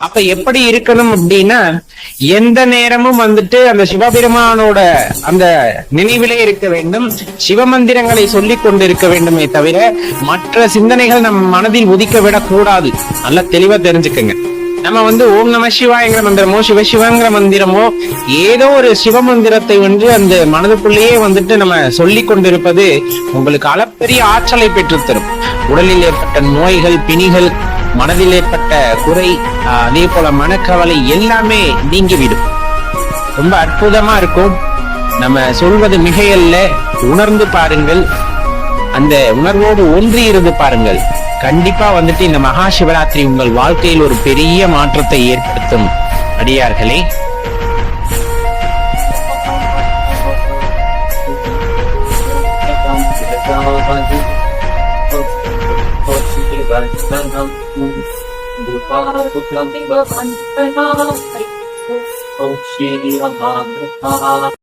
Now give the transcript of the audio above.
அப்ப எப்படி இருக்கணும் அப்படின்னா எந்த நேரமும் வந்துட்டு அந்த சிவபெருமானோட அந்த நினைவிலே இருக்க வேண்டும் சிவமந்திரங்களை சொல்லிக் கொண்டிருக்க வேண்டுமே தவிர மற்ற சிந்தனைகள் நம் மனதில் உதிக்க விடக்கூடாது. நல்லா தெளிவா தெரிஞ்சுக்கங்க. நம்ம வந்து ஓம் நம சிவாயங்கிற மந்திரமோ சிவசிவங்கிற மந்திரமோ ஏதோ ஒரு சிவ மந்திரத்தை வந்து அந்த மனதுக்குள்ளேயே வந்துட்டு நம்ம சொல்லிக் கொண்டிருப்பது உங்களுக்கு அளப்பெரிய ஆற்றலை பெற்று தரும் உடலில் ஏற்பட்ட நோய்கள் பிணிகள் மனதில் ஏற்பட்ட குறை அதே போல மனக்கவலை எல்லாமே நீங்கிவிடும். ரொம்ப அற்புதமா இருக்கும். நம்ம சொல்வது மிகையல்ல. உணர்ந்து பாருங்கள். அந்த உணர்வோடு ஒன்றி இருந்து பாருங்கள். கண்டிப்பா வந்துட்டு இந்த மகா சிவராத்திரி உங்கள் வாழ்க்கையில் ஒரு பெரிய மாற்றத்தை ஏற்படுத்தும். அடியார்களே Sangham Upakutam Bhavantanam Om Shri Mahaprabhu